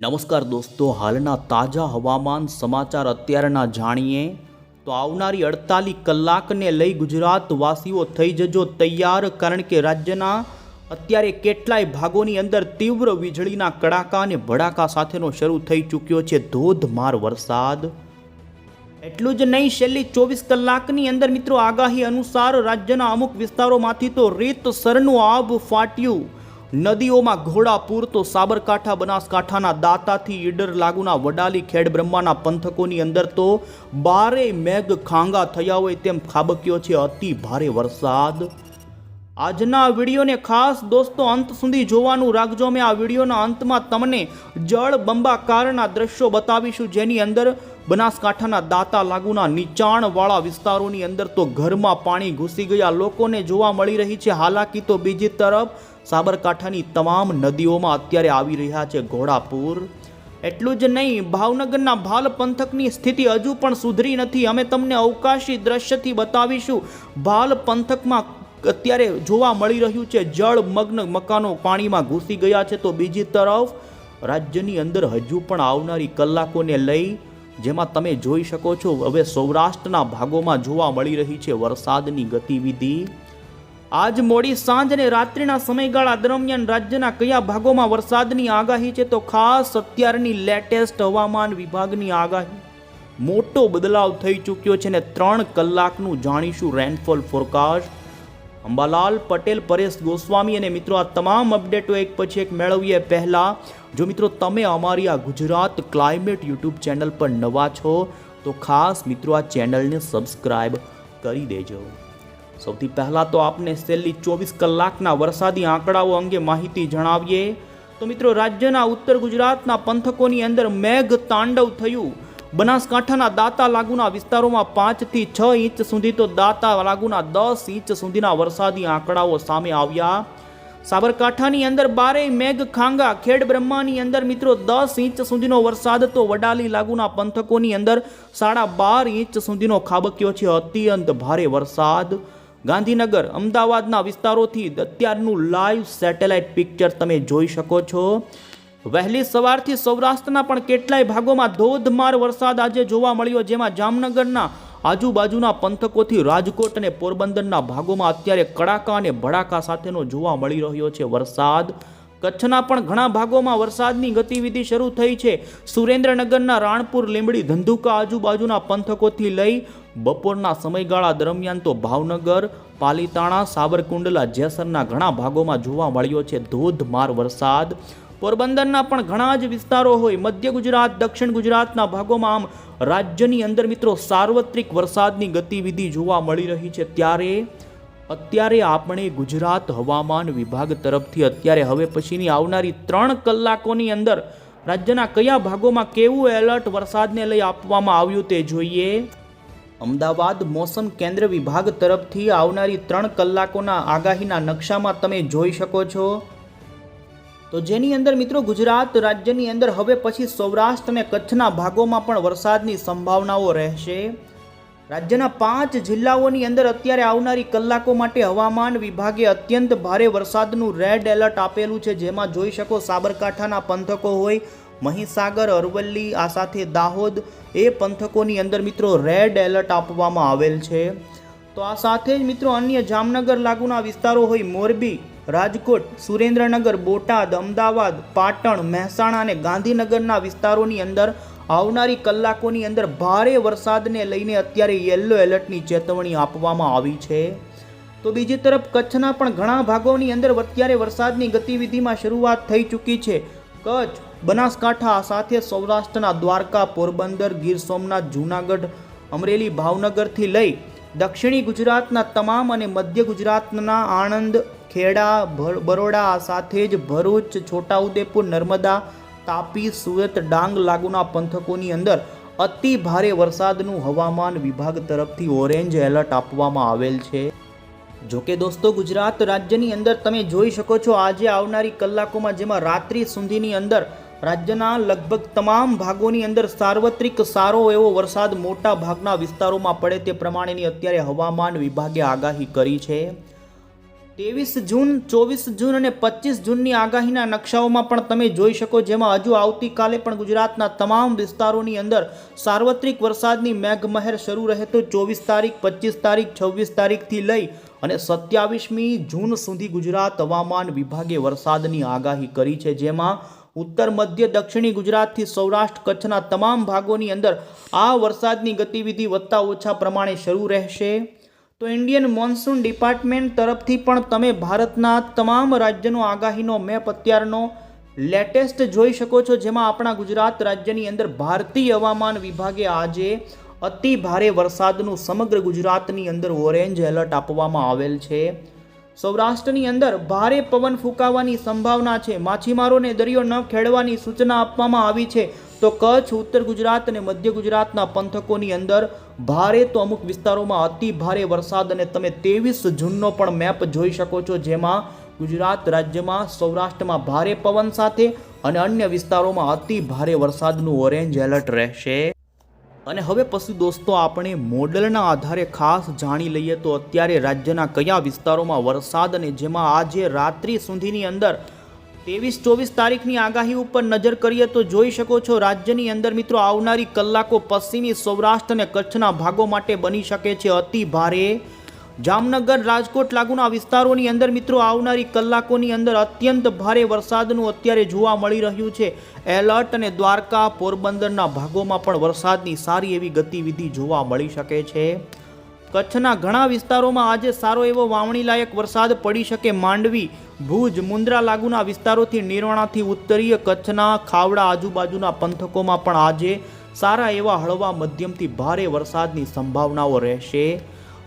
નમસ્કાર દોસ્તો, હાલના તાજા હવામાન સમાચાર અત્યારના જાણીએ તો આવનારી અડતાલીસ કલાકને લઈ ગુજરાતવાસીઓ થઈ જજો તૈયાર કારણ કે રાજ્યના અત્યારે કેટલાય ભાગોની અંદર તીવ્ર વીજળીના કડાકા અને ભડાકા સાથેનો શરૂ થઈ ચૂક્યો છે ધોધમાર વરસાદ. એટલું જ નહીં, છેલ્લી ચોવીસ કલાકની અંદર મિત્રો આગાહી અનુસાર રાજ્યના અમુક વિસ્તારોમાંથી તો રીતસરનું આબ ફાટ્યું. નદીઓમાં ઘોડાપૂર તો સાબરકાંઠા, બનાસકાંઠાના દાતાથી ઈડર લાગુના વડાલી, ખેડ બ્રહ્માના પંથકોની અંદર તો બારે મેઘ ખાંગા થયા હોય તેમ ખાબક્યો છે અતિ ભારે વરસાદ. આજના વિડીયોને ખાસ દોસ્તો અંત સુધી જોવાનું રાખજો. મેં આ વિડીયોના અંતમાં તમને જળ બંબાકારના દ્રશ્યો બતાવીશું. જેની અંદર બનાસકાંઠાના દાતા લાગુના નીચાણવાળા વિસ્તારોની અંદર તો ઘરમાં પાણી ઘૂસી ગયા. લોકોને જોવા મળી રહી છે. હાલાકી તો બીજી તરફ સાબરકાંઠાની તમામ નદીઓમાં અત્યારે આવી રહ્યા છે ઘોડાપુર. એટલું જ નહીં, ભાવનગરના ભાલ પંથકની સ્થિતિ હજુ પણ સુધરી નથી. અમે તમને અવકાશી દ્રશ્યથી બતાવીશું. ભાલ પંથકમાં અત્યારે જોવા મળી રહ્યું છે જળમગ્ન મકાનો પાણીમાં ઘૂસી ગયા છે. તો બીજી તરફ રાજ્યની અંદર હજુ પણ આવનારી કલાકોને લઈ જેમાં તમે જોઈ શકો છો, હવે સૌરાષ્ટ્રના ભાગોમાં જોવા મળી રહી છે વરસાદની ગતિવિધિ. આજ મોડી સાંજ અને રાત્રિના સમયગાળા દરમિયાન રાજ્યના કયા ભાગોમાં વરસાદની આગાહી છે તો ખાસ અત્યારની લેટેસ્ટ હવામાન વિભાગની આગાહી. મોટો બદલાવ થઈ ચૂક્યો છે ને ત્રણ કલાકનું જાણીશું રેનફોલ ફોરકાસ્ટ અંબાલાલ પટેલ, પરેશ ગોસ્વામી અને મિત્રો આ તમામ અપડેટો એક પછી એક મેળવીએ પહેલાં. જો મિત્રો તમે અમારી આ ગુજરાત ક્લાઇમેટ યુટ્યુબ ચેનલ પર નવા છો, તો ખાસ મિત્રો આ ચેનલને સબસ્ક્રાઇબ કરી દેજો. સૌથી પહેલાં તો આપને છેલ્લી ચોવીસ કલાકના વરસાદી આંકડાઓ અંગે માહિતી જણાવીએ. તો મિત્રો રાજ્યના ઉત્તર ગુજરાતના પંથકોની અંદર મેઘ તાંડવ થયું. બનાસકાંઠાના દાતા લાગુના વિસ્તારોમાં પાંચથી છ ઇંચ સુધી તો દાતા લાગુના દસ ઇંચ સુધીના વરસાદી આંકડાઓ સામે આવ્યા. સાબરકાંઠાની અંદર બારે મેઘ ખાંગા, ખેડ બ્રહ્માની અંદર મિત્રો દસ ઇંચ સુધીનો વરસાદ, તો વડાલી લાગુના પંથકોની અંદર સાડા બાર ઇંચ સુધીનો ખાબક્યો છે. અત્યંત ભારે વરસાદ. ગાંધીનગર, અમદાવાદના વિસ્તારોથી અત્યારનું લાઈવ સેટેલાઇટ પિક્ચર તમે જોઈ શકો છો. વહેલી સવારથી સૌરાષ્ટ્રના પણ કેટલાય ભાગોમાં ધોધમાર વરસાદ આજે જોવા મળ્યો, જેમાં જામનગરના આજુબાજુના પંથકોથી રાજકોટ અને પોરબંદરના ભાગોમાં અત્યારે કડાકા અને ભડાકા સાથેનો જોવા મળી રહ્યો છે વરસાદ. કચ્છના પણ ઘણા ભાગોમાં વરસાદની ગતિવિધિ શરૂ થઈ છે. સુરેન્દ્રનગરના રાણપુર, લીંબડી, ધંધુકા આજુબાજુના પંથકોથી લઈ બપોરના સમયગાળા દરમિયાન તો ભાવનગર, પાલીતાણા સાબરકુંડલા જેસરના ઘણા ભાગોમાં જોવા મળ્યો છે ધોધમાર વરસાદ. પોરબંદરના પણ ઘણા જ વિસ્તારો હોય. મધ્ય ગુજરાત, દક્ષિણ ગુજરાતના ભાગોમાં આમ રાજ્યની અંદર મિત્રો સાર્વત્રિક વરસાદની ગતિવિધિ જોવા મળી રહી છે. ત્યારે અત્યારે આપણે ગુજરાત હવામાન વિભાગ તરફથી અત્યારે હવે પછીની આવનારી ત્રણ કલાકોની અંદર રાજ્યના કયા ભાગોમાં કેવું એલર્ટ વરસાદને લઈ આપવામાં આવ્યું તે જોઈએ. અમદાવાદ મોસમ કેન્દ્ર વિભાગ તરફથી આવનારી ત્રણ કલાકોના આગાહીના નકશામાં તમે જોઈ શકો છો. તો જેની અંદર મિત્રો ગુજરાત રાજ્યની અંદર હવે પછી સૌરાષ્ટ્ર અને કચ્છના ભાગોમાં પણ વરસાદની સંભાવનાઓ રહેશે. રાજ્યના પાંચ જિલ્લાઓની અંદર અત્યારે આવનારી કલાકો માટે હવામાન વિભાગે અત્યંત ભારે વરસાદનું રેડ એલર્ટ આપેલું છે, જેમાં જોઈ શકો સાબરકાંઠાના પંથકો હોય, મહીસાગર, અરવલ્લી, આ સાથે દાહોદ, એ પંથકોની અંદર મિત્રો રેડ એલર્ટ આપવામાં આવેલ છે. તો આ સાથે જ મિત્રો અન્ય જામનગર લાગુના વિસ્તારો હોય મોરબી રાજકોટ, સુરેન્દ્રનગર, બોટાદ, અમદાવાદ, પાટણ, મહેસાણા અને ગાંધીનગરના વિસ્તારોની અંદર આવનારી કલાકોની અંદર ભારે વરસાદને લઈને અત્યારે યલો એલર્ટની ચેતવણી આપવામાં આવી છે. તો બીજી તરફ કચ્છના પણ ઘણા ભાગોની અંદર અત્યારે વરસાદની ગતિવિધિમાં શરૂઆત થઈ ચૂકી છે. કચ્છ, બનાસકાંઠા સાથે સૌરાષ્ટ્રના દ્વારકા, પોરબંદર, ગીર સોમનાથ, જૂનાગઢ, અમરેલી, ભાવનગરથી લઈ દક્ષિણી ગુજરાતના તમામ અને મધ્ય ગુજરાતના આણંદ, ખેડા બરોડા સાથે જ ભરૂચ, છોટાઉદેપુર, નર્મદા, તાપી, સુરત, ડાંગ લાગુના પંથકોની અંદર અતિ ભારે વરસાદનું હવામાન વિભાગ તરફથી ઓરેન્જ એલર્ટ આપવામાં આવેલ છે. જોકે દોસ્તો, ગુજરાત રાજ્યની અંદર તમે જોઈ શકો છો, આજે આવનારી કલાકોમાં જેમાં રાત્રિ સુધીની અંદર રાજ્યના લગભગ તમામ ભાગોની અંદર સાર્વત્રિક સારો એવો વરસાદ મોટા ભાગના વિસ્તારોમાં પડે તે પ્રમાણેની અત્યારે હવામાન વિભાગે આગાહી કરી છે. ત્રેવીસ જૂન, ચોવીસ જૂન અને પચીસ જૂનની આગાહીના નકશાઓમાં પણ તમે જોઈ શકો જેમાં હજુ આવતીકાલે પણ ગુજરાતના તમામ વિસ્તારોની અંદર સાર્વત્રિક વરસાદની મેઘમહેર શરૂ રહે તો ચોવીસ તારીખ, પચીસ તારીખ, છવ્વીસ તારીખથી લઈ અને સત્યાવીસમી જૂન સુધી ગુજરાત હવામાન વિભાગે વરસાદની આગાહી કરી છે. જેમાં ઉત્તર, મધ્ય, દક્ષિણી ગુજરાતથી સૌરાષ્ટ્ર, કચ્છના તમામ ભાગોની અંદર આ વરસાદની ગતિવિધિ વધતા ઓછા પ્રમાણે શરૂ રહેશે. તો ઇન્ડિયન મોન્સૂન ડિપાર્ટમેન્ટ તરફથી પણ તમે ભારતના તમામ રાજ્યનો આગાહીનો મેપ અત્યારનો લેટેસ્ટ જોઈ શકો છો, જેમાં આપણા ગુજરાત રાજ્યની અંદર ભારતીય હવામાન વિભાગે આજે અતિ ભારે વરસાદનું સમગ્ર ગુજરાતની અંદર ઓરેન્જ એલર્ટ આપવામાં આવેલ છે. સૌરાષ્ટ્રની અંદર ભારે પવન ફૂંકાવાની સંભાવના છે. માછીમારોને દરિયો ન ખેડવાની સૂચના આપવામાં આવી છે. તો કચ્છ, ઉત્તર ગુજરાત અને મધ્ય ગુજરાતના પંથકોની અંદર ભારે તો અમુક વિસ્તારોમાં અતિ ભારે વરસાદ અને તમે ત્રેવીસ જૂનનો પણ મેપ જોઈ શકો છો, જેમાં ગુજરાત રાજ્યમાં સૌરાષ્ટ્રમાં ભારે પવન સાથે અને અન્ય વિસ્તારોમાં અતિ ભારે વરસાદનું ઓરેન્જ એલર્ટ રહેશે. અને હવે પછી દોસ્તો, આપણે મોડલના આધારે ખાસ જાણી લઈએ તો અત્યારે રાજ્યના કયા વિસ્તારોમાં વરસાદ અને જેમાં આજે રાત્રિ સુધીની અંદર ત્રેવીસ ચોવીસ તારીખની આગાહી ઉપર નજર કરીએ તો જોઈ શકો છો, રાજ્યની અંદર મિત્રો આવનારી કલાકો પશ્ચિમી સૌરાષ્ટ્ર અને કચ્છના ભાગો માટે બની શકે છે અતિ ભારે જામનગર, રાજકોટ લાગુના વિસ્તારોની અંદર મિત્રો આવનારી કલાકોની અંદર અત્યંત ભારે વરસાદનું અત્યારે જોવા મળી રહ્યું છે. એલર્ટ અને દ્વારકા પોરબંદરના ભાગોમાં પણ વરસાદની સારી એવી ગતિવિધિ જોવા મળી શકે છે. કચ્છના ઘણા વિસ્તારોમાં આજે સારો એવો વાવણીલાયક વરસાદ પડી શકે માંડવી, ભુજ મુન્દ્રા લાગુના વિસ્તારોથી નિર્વાણાથી ઉત્તરીય કચ્છના ખાવડા આજુબાજુના પંથકોમાં પણ આજે સારા એવા હળવા મધ્યમથી ભારે વરસાદની સંભાવનાઓ રહેશે.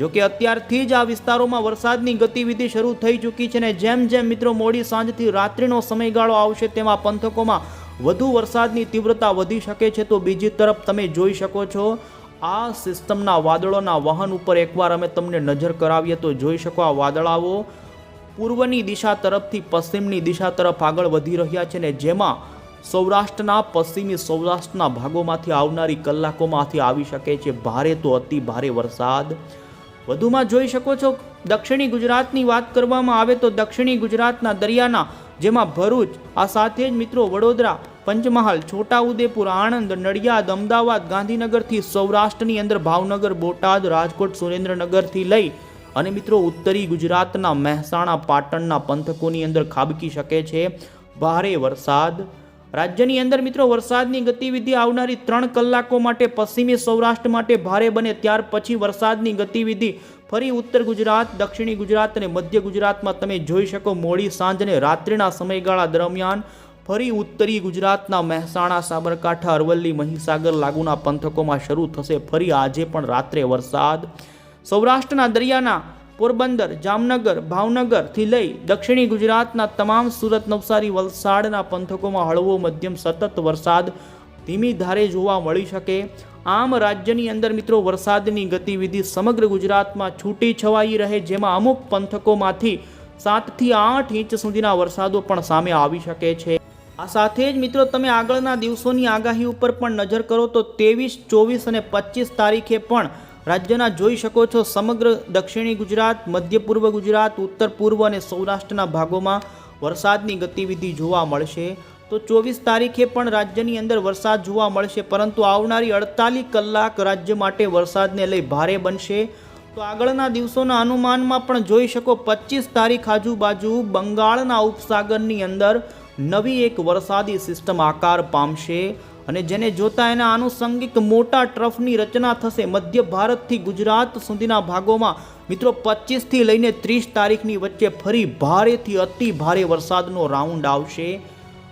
જો કે અત્યારથી જ આ વિસ્તારોમાં વરસાદની ગતિવિધિ શરૂ થઈ ચૂકી છે અને જેમ જેમ મિત્રો મોડી સાંજથી રાત્રિનો સમયગાળો આવશે તેમાં પંથકોમાં વધુ વરસાદની તીવ્રતા વધી શકે છે. તો બીજી તરફ તમે જોઈ શકો છો, આ સિસ્ટમના વાદળોના વાહન ઉપર એકવાર અમે તમને નજર કરાવીએ તો જોઈ શકો આ વાદળાઓ પૂર્વની દિશા તરફથી પશ્ચિમની દિશા તરફ આગળ વધી રહ્યા છે ને જેમાં સૌરાષ્ટ્રના પશ્ચિમી સૌરાષ્ટ્રના ભાગોમાંથી આવનારી કલાકોમાંથી આવી શકે છે. ભારે તો અતિ ભારે વરસાદ. વધુમાં જોઈ શકો છો, દક્ષિણી ગુજરાતની વાત કરવામાં આવે તો દક્ષિણી ગુજરાતના દરિયાના, જેમાં ભરૂચ, આ સાથે જ મિત્રો વડોદરા, પંચમહાલ, છોટાઉદેપુર, આણંદ, નડિયાદ, અમદાવાદ, ગાંધીનગરથી સૌરાષ્ટ્રની અંદર ભાવનગર, બોટાદ, રાજકોટ, સુરેન્દ્રનગરથી લઈ અને મિત્રો ઉત્તરી ગુજરાતના મહેસાણા, પાટણના પંથકોની અંદર ખાબકી શકે છે. ભારે વરસાદ રાજ્યની અંદર મિત્રો વરસાદની ગતિવિધિ આવનારી ત્રણ કલાકો માટે પશ્ચિમી સૌરાષ્ટ્ર માટે ભારે બને ત્યાર પછી વરસાદની ગતિવિધિ ફરી ઉત્તર ગુજરાત, દક્ષિણી ગુજરાત અને મધ્ય ગુજરાતમાં તમે જોઈ શકો મોડી સાંજ અને રાત્રિના સમયગાળા દરમિયાન ફરી ઉત્તરી ગુજરાતના મહેસાણા, સાબરકાંઠા, અરવલ્લી, મહીસાગર લાગુના પંથકોમાં શરૂ થશે. ફરી આજે પણ રાત્રે વરસાદ. સૌરાષ્ટ્રના દરિયાના પોરબંદર, જામનગર ભાવનગરથી લઈ દક્ષિણી ગુજરાતના તમામ સુરત નવસારી, વલસાડના પંથકોમાં હળવો મધ્યમ સતત વરસાદ ધીમી ધારે જોવા મળી શકે. આમ રાજ્યની અંદર મિત્રો વરસાદની ગતિવિધિ સમગ્ર ગુજરાતમાં છૂટી છવાઈ રહે, જેમાં અમુક પંથકોમાંથી સાતથી આઠ ઇંચ સુધીના વરસાદો પણ સામે આવી શકે છે. આ સાથે જ મિત્રો તમે આગળના દિવસોની આગાહી ઉપર પણ નજર કરો તો ત્રેવીસ, ચોવીસ અને પચીસ તારીખે પણ રાજ્યના જોઈ શકો છો સમગ્ર દક્ષિણી ગુજરાત, મધ્ય પૂર્વ ગુજરાત, ઉત્તર પૂર્વ અને સૌરાષ્ટ્રના ભાગોમાં વરસાદની ગતિવિધિ જોવા મળશે. તો ચોવીસ તારીખે પણ રાજ્યની અંદર વરસાદ જોવા મળશે, પરંતુ આવનારી અડતાલીસ કલાક રાજ્ય માટે વરસાદને લઈ ભારે બનશે. તો આગળના દિવસોના અનુમાનમાં પણ જોઈ શકો, પચીસ તારીખ આજુબાજુ બંગાળના ઉપસાગરની અંદર નવી એક વરસાદી સિસ્ટમ આકાર પામશે. અને જેને જોતા એના આનુષંગિક મોટા ટ્રફની રચના થશે મધ્ય ભારતથી ગુજરાત સુધીના ભાગોમાં. મિત્રો, પચીસથી લઈને ત્રીસ તારીખની વચ્ચે ફરી ભારેથી અતિ ભારે વરસાદનો રાઉન્ડ આવશે.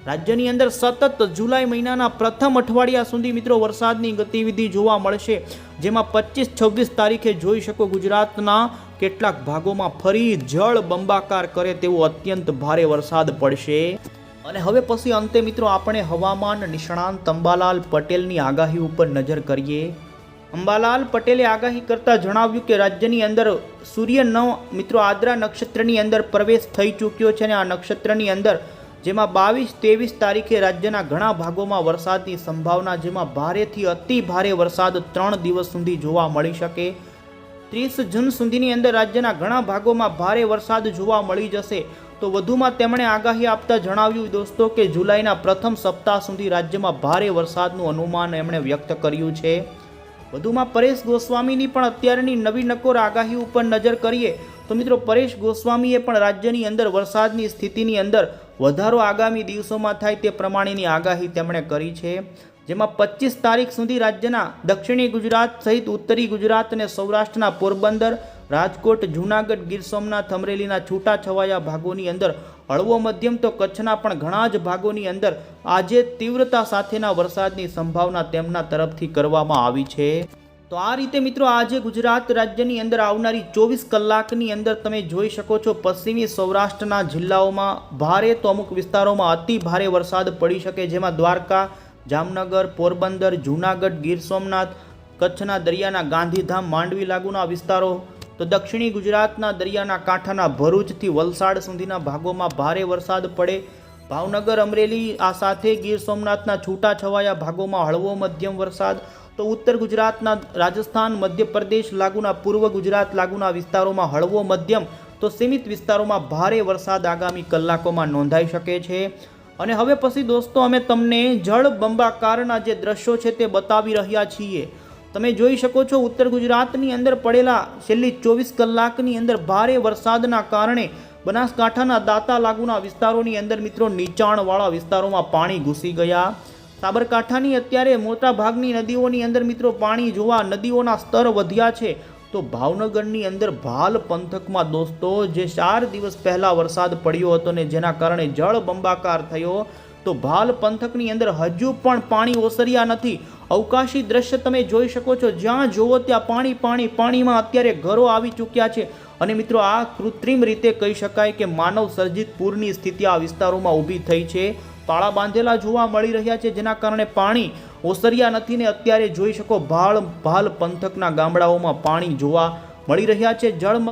રાજ્યની અંદર સતત જુલાઈ મહિનાના પ્રથમ અઠવાડિયા સુધી મિત્રો વરસાદની ગતિવિધિ જોવા મળશે. જેમાં પચીસ છવ્વીસ તારીખે જોઈ શકો ગુજરાતના કેટલાક ભાગોમાં ફરી જળ બંબાકાર કરે તેવો અત્યંત ભારે વરસાદ પડશે. અને હવે પછી અંતે મિત્રો આપણે હવામાન નિષ્ણાંત અંબાલાલ પટેલની આગાહી ઉપર નજર કરીએ. અંબાલાલ પટેલે આગાહી કરતા જણાવ્યું કે રાજ્યની અંદર સૂર્ય નવ, મિત્રો આદ્રા નક્ષત્રની અંદર પ્રવેશ થઈ ચૂક્યો છે અને આ નક્ષત્રની અંદર જેમાં બાવીસ, ત્રેવીસ તારીખે રાજ્યના ઘણા ભાગોમાં વરસાદની સંભાવના, જેમાં ભારેથી અતિ ભારે વરસાદ ત્રણ દિવસ સુધી જોવા મળી શકે. ત્રીસ જૂન સુધીની અંદર રાજ્યના ઘણા ભાગોમાં ભારે વરસાદ જોવા મળી જશે. તો વધુમાં તેમણે આગાહી આપતા જણાવ્યું દોસ્તો કે જુલાઈના પ્રથમ સપ્તાહ સુધી રાજ્યમાં ભારે વરસાદનું અનુમાન એમણે વ્યક્ત કર્યું છે. વધુમાં પરેશ ગોસ્વામીની પણ અત્યારની નવી નકોર આગાહી ઉપર નજર કરીએ તો મિત્રો પરેશ ગોસ્વામીએ પણ રાજ્યની અંદર વરસાદની સ્થિતિની અંદર વધારો આગામી દિવસોમાં થાય તે પ્રમાણેની આગાહી તેમણે કરી છે. જેમાં પચીસ તારીખ સુધી રાજ્યના દક્ષિણી ગુજરાત સહિત ઉત્તરી ગુજરાત અને સૌરાષ્ટ્રના પોરબંદર રાજકોટ, જૂનાગઢ, ગીર સોમનાથ, અમરેલીના છૂટાછવાયા ભાગોની અંદર, હળવો મધ્યમ તો કચ્છના પણ ઘણા જ ભાગોની અંદર આજે તીવ્રતા સાથેના વરસાદની સંભાવના તેમના તરફથી કરવામાં આવી છે. તો આ રીતે મિત્રો આજે ગુજરાત રાજ્યની અંદર આવનારી ચોવીસ કલાકની અંદર તમે જોઈ શકો છો, પશ્ચિમી સૌરાષ્ટ્રના જિલ્લાઓમાં ભારે તો અમુક વિસ્તારોમાં અતિ ભારે વરસાદ પડી શકે, જેમાં દ્વારકા, જામનગર, પોરબંદર, જૂનાગઢ, ગીર સોમનાથ, કચ્છના દરિયાના ગાંધીધામ, માંડવી લાગુના વિસ્તારો તો દક્ષિણી ગુજરાતના દરિયાના કાંઠાના ભરૂચથી વલસાડ સુધીના ભાગોમાં ભારે વરસાદ પડે. ભાવનગર, અમરેલી આ સાથે ગીર સોમનાથના છૂટાછવાયા ભાગોમાં હળવો મધ્યમ વરસાદ. તો ઉત્તર ગુજરાતના રાજસ્થાન, મધ્યપ્રદેશ લાગુના પૂર્વ ગુજરાત લાગુના વિસ્તારોમાં હળવો મધ્યમ. તો સીમિત વિસ્તારોમાં ભારે વરસાદ આગામી કલાકોમાં નોંધાઈ શકે છે. અને હવે પછી દોસ્તો અમે તમને જળ બંબાકારના જે દ્રશ્યો છે તે બતાવી રહ્યા છીએ. તમે જોઈ શકો છો, ઉત્તર ગુજરાતની અંદર પડેલા છેલ્લી ચોવીસ કલાકની અંદર ભારે વરસાદના કારણે બનાસકાંઠાના દાતા લાગુના વિસ્તારોની અંદર મિત્રો નીચાણવાળા વિસ્તારોમાં પાણી ઘૂસી ગયા. સાબરકાંઠાની અત્યારે મોટાભાગની નદીઓની અંદર મિત્રો પાણી જોવા નદીઓના સ્તર વધ્યા છે. તો ભાવનગરની અંદર ભાલ પંથકમાં દોસ્તો, જે ચાર દિવસ પહેલાં વરસાદ પડ્યો હતો ને જેના કારણે જળ બંબાકાર થયો. તો ભાલ પંથકની અંદર હજુ પણ પાણી ઓસર્યા નથી. અવકાશી દ્રશ્ય તમે જોઈ શકો છો. જ્યાં જુઓ ત્યાં પાણી પાણી, પાણીમાં અત્યારે ઘરો આવી ચૂક્યા છે. અને મિત્રો, આ કૃત્રિમ રીતે કહી શકાય કે માનવ સર્જિત પૂરની સ્થિતિ આ વિસ્તારોમાં ઊભી થઈ છે. તાળા બાંધેલા જોવા મળી રહ્યા છે, જેના કારણે પાણી ઓસર્યા નથી ને અત્યારે જોઈ શકો ભાળ, ભાલ પંથકના ગામડાઓમાં પાણી જોવા મળી રહ્યા છે. જળ